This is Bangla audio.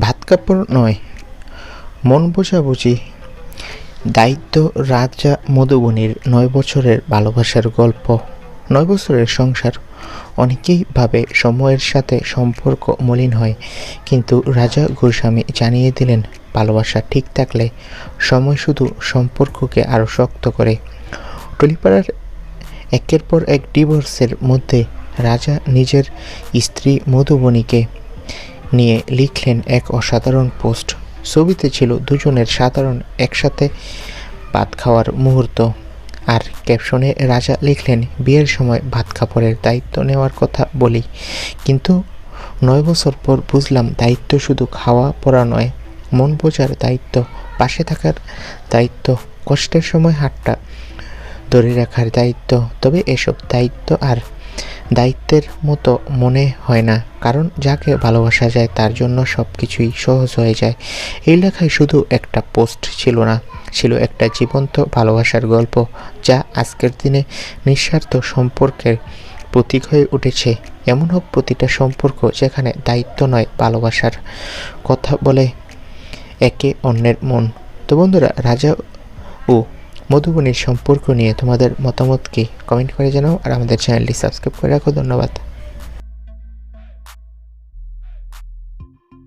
ভাত কাপড় নয়, মন বোঝাবুঝি দায়িত্ব রাজা মধুবনীর নয় বছরের ভালোবাসার গল্প, নয় বছরের সংসার। অনেকেই ভাবে সময়ের সাথে সম্পর্ক মলিন হয়, কিন্তু রাজা গোস্বামী জানিয়ে দিলেন, ভালোবাসা ঠিক থাকলে সময় শুধু সম্পর্ককে আরও শক্ত করে। টলিপাড়ার একের পর এক ডিভোর্সের মধ্যে রাজা নিজের স্ত্রী মধুবনীকে নিয়ে লিখলেন এক অসাধারণ পোস্ট। ছবিতে ছিল দুজনের সাধারণ একসাথে ভাত খাওয়ার মুহূর্ত। আর ক্যাপশনে রাজা লিখলেন, বিয়ের সময় ভাত কাপড়ের দায়িত্ব নেওয়ার কথা বলি। কিন্তু নয় বছর পর বুঝলাম দায়িত্ব শুধু খাওয়া পড়া নয়, মন বোঝার দায়িত্ব, পাশে থাকার দায়িত্ব, কষ্টের সময় হাতটা ধরে রাখার দায়িত্ব। তবে এসব দায়িত্ব আর দায়িত্বের মতো মনে হয় না, কারণ যাকে ভালোবাসা যায় তার জন্য সব কিছুই সহজ হয়ে যায়। এই লেখায় শুধু একটা পোস্ট ছিল না, ছিল একটা জীবন্ত ভালোবাসার গল্প, যা আজকের দিনে নিঃস্বার্থ সম্পর্কের প্রতীক হয়ে উঠেছে। এমন হোক প্রতিটা সম্পর্ক যেখানে দায়িত্ব নয়, ভালোবাসার কথা বলে একে অন্যের মন। তো বন্ধুরা রাজা ও মধুবনীর সম্পর্ক নিয়ে তোমাদের মতামত কি? কমেন্ট করে জানাও আর আমাদের চ্যানেলটি সাবস্ক্রাইব করে রাখো। ধন্যবাদ।